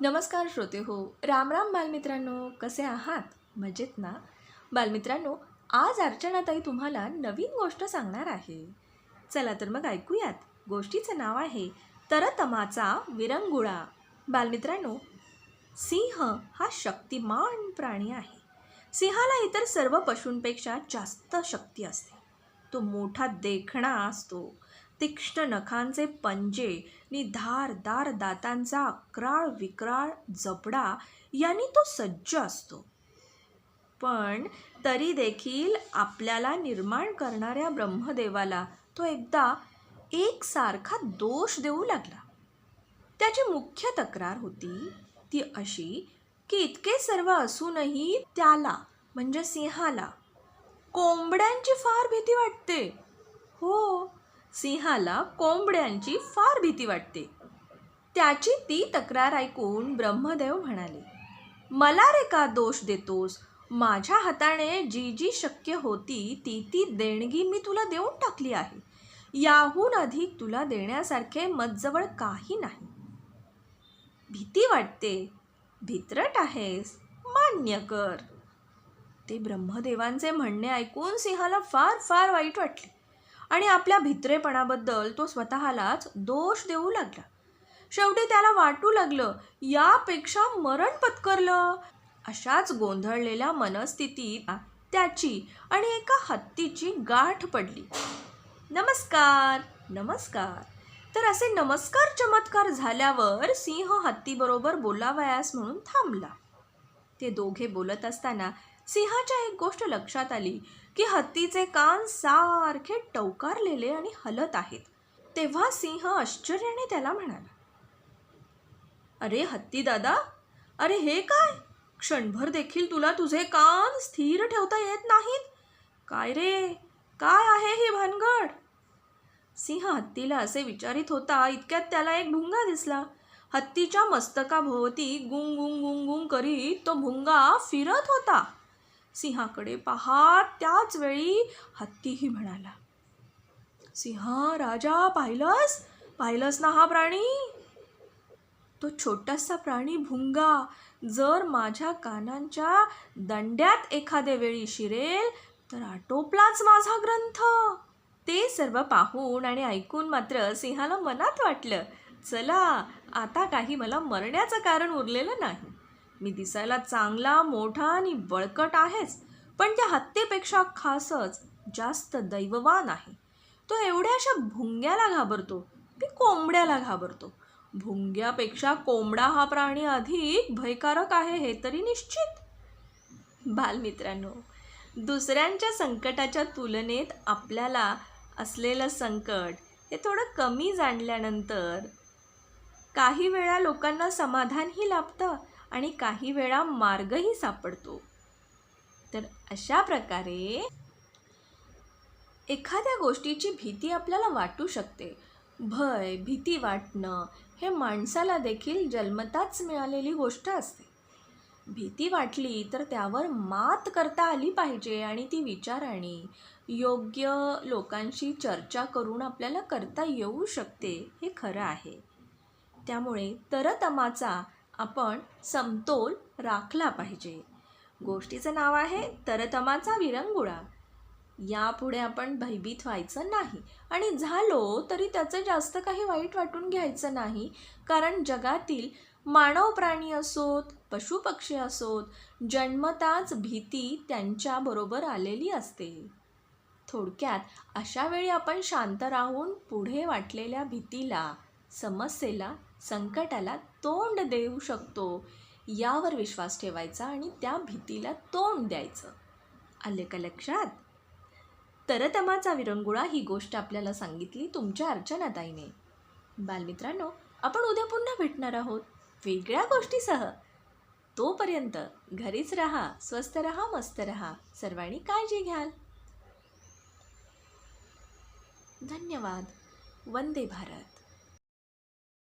नमस्कार श्रोते हो. राम राम बालमित्रांनो कसे आहात? मजेत ना? बालमित्रांनो आज अर्चनाताई तुम्हाला नवीन गोष्ट सांगणार आहे. चला तर मग ऐकूयात. गोष्टीचं नाव आहे तरतमाचा विरंगुळा. बालमित्रांनो सिंह हा शक्तिमान प्राणी आहे. सिंहाला इतर सर्व पशूंपेक्षा जास्त शक्ती असते. तो मोठा देखणा असतो. तीक्ष्ण नखांचे पंजे नि धारदार दातांचा अक्राळ विक्राळ जबडा यांनी तो सज्ज असतो. पण तरी देखील आपल्याला निर्माण करणाऱ्या ब्रह्मदेवाला तो एकदा एकसारखा दोष देऊ लागला. त्याची मुख्य तक्रार होती ती अशी की इतके सर्व असूनही त्याला म्हणजे सिंहाला कोंबड्यांची फार भीती वाटते. हो सिंहाला कोंबड्यांची फार भीती वाटते. त्याची ती तक्रार ऐकून ब्रह्मदेव म्हणाले मला रे का दोष देतोस? माझ्या हाताने जी जी शक्य होती ती ती देणगी मी तुला देऊन टाकली आहे. याहून अधिक तुला देण्यासारखे मजजवळ काही नाही. भीती वाटते. भित्रट आहेस. मान्य कर. ते ब्रह्मदेवांचे म्हणणे ऐकून सिंहाला फार फार वाईट वाटले. आणि आपल्या भित्रेपणाबद्दल तो स्वतःलाच दोष देऊ लागला. शेवटी त्याला वाटू लागलं यापेक्षा मरण पत्करलं. अशाच गोंधळलेल्या मनस्थितीत त्याची आणि एका हत्तीची गाठ पडली. नमस्कार नमस्कार. तर असे नमस्कार चमत्कार झाल्यावर सिंह हत्तीबरोबर बोलावयास म्हणून थांबला. ते दोघे बोलत असताना सिंहाच्या एक गोष्ट लक्षात आली की हत्तीचे कान सारखे टवकारलेले आणि हलत आहेत. तेव्हा सिंह आश्चर्याने त्याला म्हणाला अरे हत्ती दादा अरे हे काय? क्षणभर देखील तुला तुझे कान स्थिर ठेवता येत नाहीत? काय रे? काय आहे ही भानगड? सिंह हत्तीला असे विचारित होता इतक्यात त्याला एक भुंगा दिसला. हत्तीच्या मस्तकाभोवती गुंग गुंग गुंग गुंग करीत तो भुंगा फिरत होता. सिंहाकडे पाहात त्याच वेळी हत्तीही म्हणाला सिंह राजा पाहिलंस पाहिलंस ना हा प्राणी? तो छोटासा प्राणी भुंगा जर माझ्या कानांच्या दंड्यात एखाद्या वेळी शिरेल तर आटोपलाच माझा ग्रंथ. ते सर्व पाहून आणि ऐकून मात्र सिंहाला मनात वाटलं चला आता काही मला मरण्याचं कारण उरलेलं नाही. मी दिसायला चांगला मोठा आणि बळकट आहेच पण त्या हत्येपेक्षा खासच जास्त दैववान आहे. तो एवढ्याशा भुंग्याला घाबरतो मी कोंबड्याला घाबरतो. भुंग्यापेक्षा कोंबडा हा प्राणी अधिक भयकारक आहे हे तरी निश्चित. बालमित्रांनो दुसऱ्यांच्या संकटाच्या तुलनेत आपल्याला असलेलं संकट हे थोडं कमी जाणल्यानंतर काही वेळा लोकांना समाधानही लाभतं. आणि काही वेळा मार्गही सापडतो. तर अशा प्रकारे एखाद्या गोष्टीची भीती आपल्याला वाटू शकते. भय भीती वाटणं हे माणसाला देखील जन्मताच मिळालेली गोष्ट असते. भीती वाटली तर त्यावर मात करता आली पाहिजे आणि ती विचाराने योग्य लोकांशी चर्चा करून आपल्याला करता येऊ शकते हे खरं आहे. त्यामुळे तरतमाचा आपण समतोल राखला पाहिजे. गोष्टीचं नाव आहे तरतमाचा विरंगुळा. यापुढे आपण भयभीत व्हायचं नाही. आणि झालो तरी त्याचं जास्त काही वाईट वाटून घ्यायचं नाही. कारण जगातील मानव प्राणी असोत पशुपक्षी असोत जन्मताच भीती त्यांच्याबरोबर आलेली असते. थोडक्यात अशा वेळी आपण शांत राहून पुढे वाटलेल्या भीतीला समस्येला संकटाला तोंड देऊ शकतो यावर विश्वास ठेवायचा आणि त्या भीतीला तोंड द्यायचं. आले का लक्षात? तरतमाचा विरंगुळा ही गोष्ट आपल्याला सांगितली तुमच्या अर्चनाताईने. बालमित्रांनो आपण उद्या पुन्हा भेटणार आहोत. वेगळ्या गोष्टीसह. तोपर्यंत घरीच राहा स्वस्त रहा मस्त रहा. सर्वांनी काळजी घ्याल. धन्यवाद. वंदे भारत.